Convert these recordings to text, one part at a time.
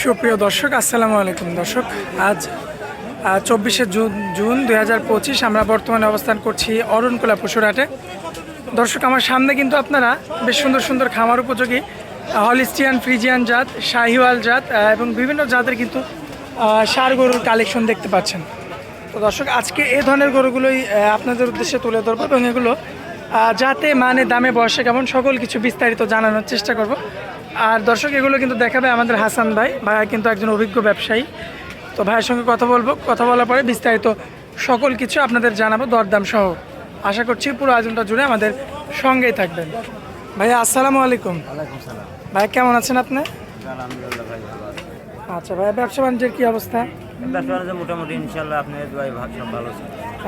সুপ্রিয় দর্শক, আসসালামু আলাইকুম দর্শক। আজ চব্বিশে জুন জুন দুই হাজার পঁচিশ আমরা বর্তমানে অবস্থান করছি অরণকুলা পশুরহাটে। দর্শক, আমার সামনে কিন্তু আপনারা বেশ সুন্দর সুন্দর খামার উপযোগী, হলিস্টিয়ান, ফ্রিজিয়ান জাত, শাহিওয়াল জাত এবং বিভিন্ন জাতের কিন্তু ষাঁড় গরুর কালেকশন দেখতে পাচ্ছেন। তো দর্শক, আজকে এ ধরনের গরুগুলোই আপনাদের উদ্দেশ্যে তুলে ধরবো এবং এগুলো যাতে মানে দামে, বয়সে কেমন, সকল কিছু বিস্তারিত জানানোর চেষ্টা করব। আর দর্শক এগুলো কিন্তু দেখাবে আমাদের হাসান ভাই। ভাইয়া কিন্তু একজন অভিজ্ঞ ব্যবসায়ী। তো ভাইয়ের সঙ্গে কথা বলব। কথা বলার পরে বিস্তারিত সকল কিছু আপনাদের জানাব দরদাম সহ। আশা করছি পুরো আয়োজনটা জুড়ে আমাদের সঙ্গেই থাকবেন। ভাইয়া আসসালামু আলাইকুম। ভাই কেমন আছেন আপনি? ভাই আচ্ছা ভাইয়া ব্যবসা বাণিজ্যের কী অবস্থা? ব্যবসা বাণিজ্য মোটামুটি ইনশাল্লাহ ভালো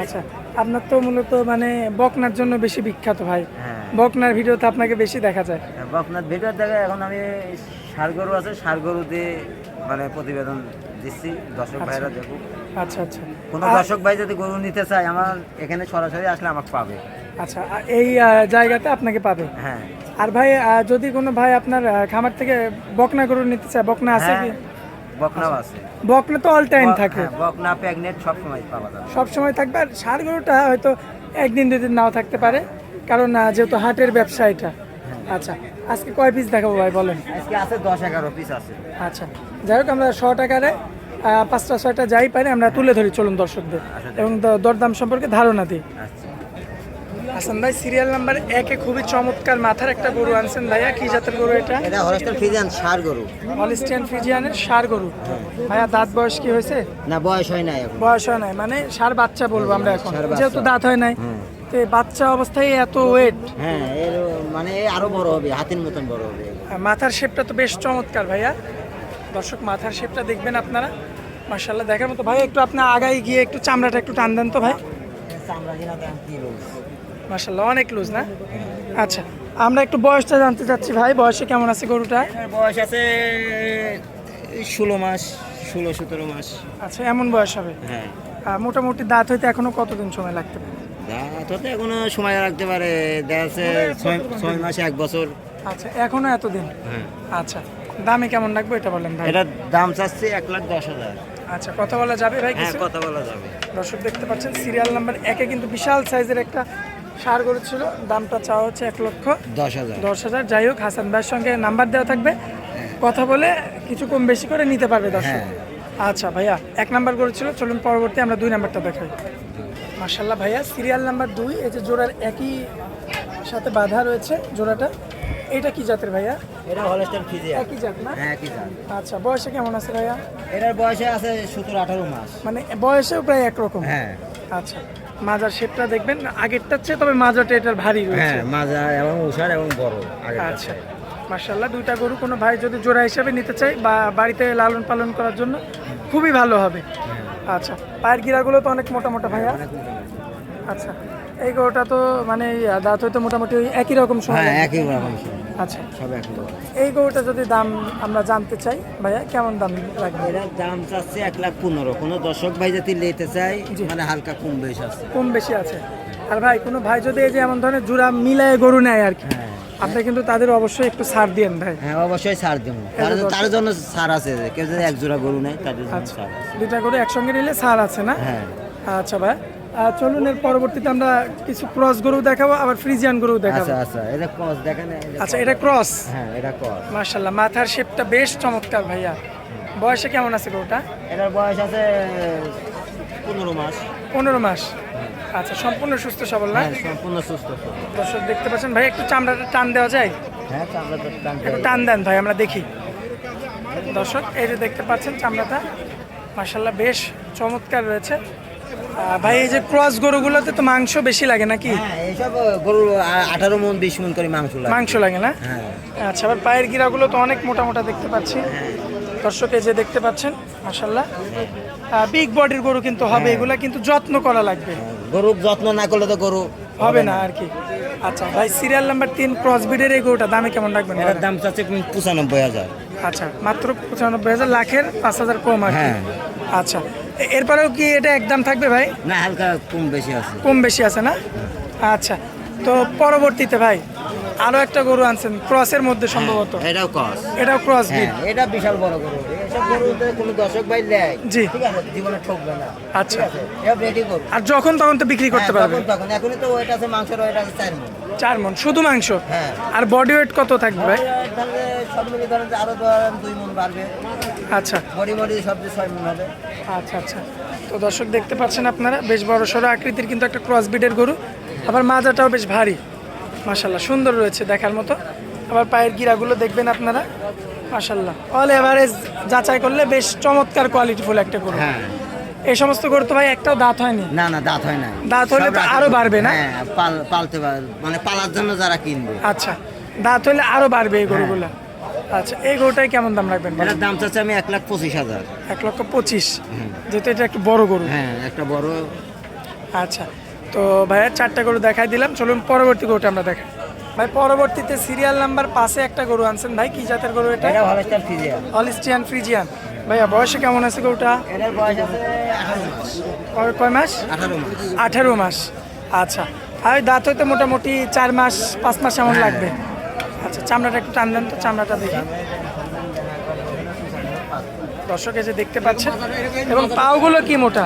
আচ্ছা আপনার তো মূলত মানে বকনার জন্য বেশি বিখ্যাত ভাই। হ্যাঁ। বকনার ভিডিওতে আপনাকে বেশি দেখা যায়। বকনার ভিডিও দেখা এখন আমি সার গরু আছে সার গরু দিয়ে মানে প্রতিবেদন দিচ্ছি দর্শক ভাইরা দেখুক। আচ্ছা আচ্ছা। কোনো দর্শক ভাই যদি গরু নিতে চায় আমার এখানে সরাসরি আসলে আমাকে পাবে। আচ্ছা এই জায়গাতে আপনাকে পাবে? হ্যাঁ। আর ভাই যদি কোনো ভাই আপনার খামার থেকে বকনা গরু নিতে চায় বকনা আছে হ্যাঁ কি? বকনাও আছে। বকনা তো অল টাইম থাকে। হ্যাঁ, বকনা প্যাগনেট সব সময় পাওয়া যাবে। সব সময় থাকবে। আর ষাঁড় গরুটা হয়তো একদিন দুদিন নাও থাকতে পারে। কারণ আহ, যেহেতু হাটের ব্যবসা এটা। আচ্ছা আজকে কয় পিস দেখাবো ভাই বলেন। আজকে আছে দশ এগারো পিস আছে। আচ্ছা যাই হোক আমরা শ টাকারে পাঁচটা ছয়টা যাই পারি আমরা তুলে ধরি চলুন দর্শকদের এবং দ- দরদাম সম্পর্কে ধারণা দিই। আচ্ছা। হাসান ভাই সিরিয়াল নাম্বার একে খুবই চমৎকার মাথার একটা গরু আনছেন ভাইয়া। কি জাতের গরু এটা? এটা হরস্টার ফ্রিজান সার গরু। হলিস্টিয়ান ফ্রিজিয়ানের সার গরু। ভাইয়া দাঁত বয়স কি হয়েছে? না বয়স হয় এখন। বয়স হয় নাই মানে সার বাচ্চা বলব আমরা এখন। যেহেতু দাঁত হয় নাই তো এই বাচ্চা অবস্থায় এত ওয়েট হ্যাঁ এর মানে আরও বড় হবে হাতির মতন বড় হবে। মাথার শেপটা তো বেশ চমৎকার ভাইয়া। দর্শক মাথার শেপটা দেখবেন আপনারা। মার্শাল্লাহ দেখার মতো। ভাই একটু আপনি আগাই গিয়ে একটু চামড়াটা একটু টান দেন তো ভাই। চামড়া দিনা দাম কি রোজ অনেক লুজ না? আচ্ছা আমরা একটু বয়সটা জানতে চাচ্ছি ভাই বয়সে কেমন আছে গরুটা? বয়স আছে ষোলো মাস ষোলো সতেরো মাস। আচ্ছা এমন বয়স হবে? হ্যাঁ। মোটামুটি দাঁত হইতে এখনও কতদিন সময় লাগতে পারে? দাঁত হতে এখনও সময় লাগতে পারে দেখা ছয় মাসে এক বছর। আচ্ছা এখনও এতদিন? হ্যাঁ। আচ্ছা দামে কেমন লাগবে এটা বলেন ভাই? এটার দাম চাচ্ছে এক লাখ দশ হাজার। আচ্ছা কথা বলা যাবে ভাই হ্যাঁ কিছু? কথা বলা যাবে। দর্শক দেখতে পাচ্ছেন সিরিয়াল নাম্বার একে কিন্তু বিশাল সাইজের একটা সার গরু ছিল দামটা চাওয়া হচ্ছে এক লক্ষ। দশ হাজার। দশ হাজার। যাই হোক হাসান ভাইয়ের সঙ্গে নাম্বার দেওয়া থাকবে। কথা বলে কিছু কম বেশি করে নিতে পারবে দর্শক। হ্যাঁ। আচ্ছা ভাইয়া এক নাম্বার করেছিল চলুন পরবর্তী আমরা দুই নাম্বারটা দেখাই। মার্শাল্লাহ ভাইয়া সিরিয়াল নাম্বার দুই এই যে জোড়ার একই সাথে বাধা রয়েছে জোড়াটা। এটা কি জাতের ভাইয়া? এটা হলস্টার ফিজিয়া। একই জাত না? হ্যাঁ কি জান আচ্ছা বয়সে কেমন আছে ভাইয়া? এটার বয়সে আছে সতেরো আঠারো মাস। মানে বয়সেও প্রায় একরকম। হ্যাঁ। আচ্ছা। মাজার শেপটা দেখবেন আগেরটার চেয়ে তবে মাজাটা এটার ভারী রয়েছে। হ্যাঁ মাজা এবং উষার এবং বড় আচ্ছা মার্শাল্লাহ দুইটা গরু কোনো ভাই যদি জোড়া হিসাবে নিতে চাই বা বাড়িতে লালন পালন করার জন্য খুবই ভালো হবে। আচ্ছা পায়ের গিরাগুলো তো অনেক মোটা মোটা ভাইয়া। আচ্ছা এই গরুটা তো মানে দাঁত হয়তো মোটামুটি ওই একই রকম সময় হ্যাঁ একই রকম আচ্ছা। সব রকম এই গরুটা যদি দাম আমরা জানতে চাই ভাইয়া কেমন দাম লাগবে এটার দাম চাচ্ছে এক লাখ পনেরো। কোনো দর্শক ভাই যদি নিতে চাই মানে হালকা কম বেশ আছে। কম বেশি আছে। আর ভাই কোনো ভাই যদি এই যে এমন ধরনের জোড়া মিলায় গরু নেয় আর কি হ্যাঁ। আপনি কিন্তু তাদের অবশ্যই একটু ছাড় দিয়েন ভাই। হ্যাঁ অবশ্যই ছাড় দেবো। তার জন্য ছাড় আছে কেউ যদি এক জোড়া গরু নেয় তাদের জন্য আচ্ছা। ছাড় আছে। দুইটা গরু একসঙ্গে নিলে ছাড় আছে না? হ্যাঁ। আচ্ছা ভাই। চলুন এর পরবর্তীতে আমরা কিছু ক্রস গরু দেখাবো আবার ফ্রিজিয়ান গরু দেখাবো। আচ্ছা আচ্ছা এটা কস দেখেন আচ্ছা এটা ক্রস হ্যাঁ এটা কস মার্শাল্লাহ মাথার শেপটা বেশ চমৎকার ভাইয়া। বয়সে কেমন আছে গরুটা? এটার বয়স আছে পনেরো মাস। পনেরো মাস। আচ্ছা সম্পূর্ণ সুস্থ সবল না? হ্যাঁ সম্পূর্ণ সুস্থ দর্শক দেখতে পাচ্ছেন ভাই একটু চামড়াটা টান দেওয়া যায়? হ্যাঁ চামড়া তো টানতে একটু টান দেন ভাই আমরা দেখি। দর্শক এই যে দেখতে পাচ্ছেন চামড়াটা মার্শাল্লাহ বেশ চমৎকার রয়েছে। ভাই এই যে ক্রস গরুগুলোতে তো মাংস বেশি লাগে নাকি? হ্যাঁ এইসব গরু আঠারো মন বিশ মন করে মাংস লাগে। মাংস লাগে না? হ্যাঁ। আচ্ছা আবার পায়ের গিরাগুলো তো অনেক মোটা মোটা দেখতে পাচ্ছি। দর্শক এই যে দেখতে পাচ্ছেন মাসাল্লাহ বিগ বডির গরু কিন্তু হবে এগুলা কিন্তু যত্ন করা লাগবে। গরু যত্ন না করলে তো গরু হবে না আর কি। আচ্ছা ভাই সিরিয়াল নাম্বার তিন ক্রস বিডের এই গরুটা দামে কেমন রাখবেন এটার দাম চাচ্ছে পঁচানব্বই হাজার। আচ্ছা মাত্র পঁচানব্বই হাজার লাখের পাঁচ হাজার কম আর হ্যাঁ। আচ্ছা এরপরেও কি এটা একদম থাকবে ভাই? না হালকা কম বেশি আছে। কম বেশি আছে না? আচ্ছা তো পরবর্তীতে ভাই আরও একটা গরু আনছেন ক্রসের মধ্যে সম্ভবত। এটাও কস এটাও ক্রস হ্যাঁ এটা বিশাল বড় গরু। এসব গরুতে কোনো দর্শক ভাই নেয়। জি। ঠিক আছে জীবনে ঠকবে না। আচ্ছা। আছে রেডি গরু আর যখন তখন তো বিক্রি করতে হ্যাঁ, পারবে। তখন এখনই তো ওয়েট আছে মাংসের ওয়েট আছে চার মন। চার মন শুধু মাংস? হ্যাঁ। আর বডি ওয়েট কত থাকবে ভাই? তাহলে সব মিলিয়ে ধরেন আরও দুই মন বাড়বে। আচ্ছা। বডি বডি সব ছয় মন হবে। আচ্ছা আচ্ছা। তো দর্শক দেখতে পাচ্ছেন আপনারা বেশ বড় সড়ো আকৃতির কিন্তু একটা ক্রস বিডের গরু। আবার মাজাটাও বেশ ভারী। মাশাল্লাহ সুন্দর রয়েছে দেখার মতো। আবার পায়ের গিরাগুলো দেখবেন আপনারা। মাশাল্লাহ অল এভারেজ যাচাই করলে বেশ চমৎকার কোয়ালিটিফুল একটা গরু। হ্যাঁ। এই সমস্ত গরু তো ভাই একটাও দাঁত হয়নি না? না দাঁত হয় না দাঁত হলে তো আরও বাড়বে না? হ্যাঁ পাল পালতে পার মানে পালার জন্য যারা কিনবে। আচ্ছা। দাঁত হলে আরও বাড়বে এই গরুগুলো। আচ্ছা এই গরুটাই কেমন দাম রাখবেন? এটার দাম চাচ্ছে আমি এক লাখ পঁচিশ হাজার। এক লক্ষ পঁচিশ। যেহেতু এটা একটু বড় গরু। হ্যাঁ একটা বড়। আচ্ছা তো ভাইয়া চারটা গরু দেখাই দিলাম। চলুন পরবর্তী গরুটা আমরা দেখাই। ভাই পরবর্তীতে সিরিয়াল নাম্বার পাশে একটা গরু আনছেন। ভাই কি জাতের গরু এটা? Holstein Friesian. ভাইয়া বয়সে কেমন আছে গরুটা? কয়- কয় মাস? আঠারো মাস। আচ্ছা আর দাঁত হইতে মোটামুটি চার মাস পাঁচ মাস এমন লাগবে। আচ্ছা চামড়াটা একটু টান দেন তো চামড়াটা দেখি। দর্শক যে দেখতে পাচ্ছেন এবং পাওগুলো কি মোটা?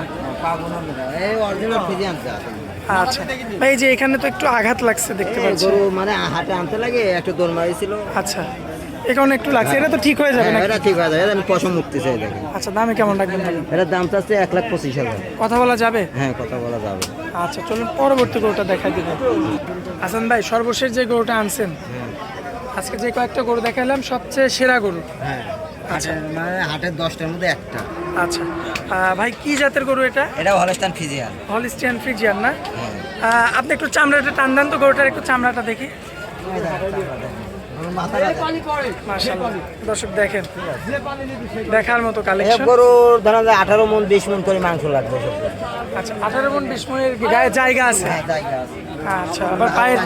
আচ্ছা ভাই এই যে এখানে তো একটু আঘাত লাগছে দেখতে পাচ্ছি। মানে হাটে আনতে লাগে একটু দৌড় মারিছিল আচ্ছা এখানে একটু লাগছে এটা তো ঠিক হয়ে যাবে হ্যাঁ, না এটা ঠিক হয়ে যাবে পশম মুক্তি চাই দেখেন। আচ্ছা দামে কেমন রাখবেন বলুন? এটার দাম চাচ্ছে এক লাখ পঁচিশ হাজার। কথা বলা যাবে? হ্যাঁ কথা বলা যাবে। আচ্ছা চলুন পরবর্তী গরুটা দেখা দিবেন হাসান ভাই সর্বশেষ যে গরুটা আনছেন আজকে যে কয়েকটা গরু দেখালাম সবচেয়ে সেরা গরু। হ্যাঁ হাটের মানে হাটের দশটার মধ্যে একটা। আচ্ছা। ভাই কি জাতের গরু এটা? এটা হলস্টান ফিজিয়ান হলিস্টিয়ান ফ্রিজিয়ান না? হ্যাঁ। আপনি একটু চামড়াটা টান দেন তো গরুটার একটু চামড়াটা দেখি। দর্শক দেখেন দেখার মতো কালেকশন গরুর ধরেন আঠারো মন বিশ মন করে মাংস লাগবে। আচ্ছা আঠারো মন বিশ মনের গায়ে জায়গা আছে? হ্যাঁ জায়গা আছে। আচ্ছা আবার পায়ের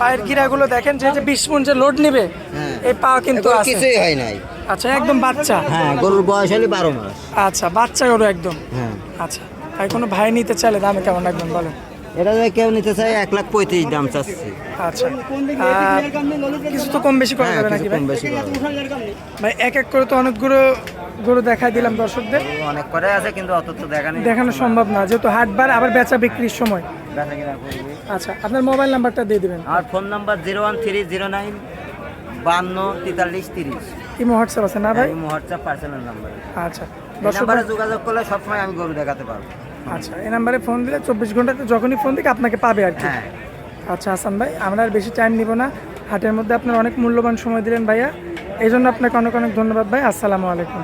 পায়ের গিরাগুলো দেখেন যে যে বিশ মন যে লোড নেবে হ্যাঁ। এই পা কিন্তু আছে। কিছুই হয় নাই। আচ্ছা একদম বাচ্চা। হ্যাঁ গরুর বয়স হলে বারো মাস। আচ্ছা বাচ্চা গরু একদম। হ্যাঁ। আচ্ছা ভাই কোনো ভাই নিতে চাইলে দামে কেমন রাখবেন বলেন? এটা যদি কেউ নিতে চায় এক লাখ পঁয়ত্রিশ দাম চাচ্ছি। আচ্ছা কিছু তো কম বেশি করা হ্যাঁ যাবে নাকি কম বেশি ভাই এক এক করে তো অনেকগুলো গরু দেখাই দিলাম দর্শকদের। অনেক করে আছে কিন্তু অত তো দেখা নেই। দেখানো সম্ভব না যেহেতু হাটবার আবার বেচা বিক্রির সময়। বেচা কিনা করবি। আচ্ছা আপনার মোবাইল নাম্বারটা দিয়ে দিবেন। আমার phone number zero one three zero nine বান্ন তেতাল্লিশ তিরিশ। ইমো হোয়াটসঅ্যাপ আছে না ভাই? হোয়াটসঅ্যাপ পার্সোনাল নাম্বার আচ্ছা নাম্বারে যোগাযোগ করলে সবসময় আমি গরু দেখাতে পারব। আচ্ছা এই নাম্বারে ফোন দিলে চব্বিশ ঘন্টাতে যখনই ফোন দিক আপনাকে পাবে আর কি। হ্যাঁ। আচ্ছা হাসান ভাই আমরা আর বেশি টাইম নিব না। হাটের মধ্যে আপনার অনেক মূল্যবান সময় দিলেন ভাইয়া। এই জন্য আপনাকে অনেক অনেক ধন্যবাদ ভাই। আসসালামু আলাইকুম।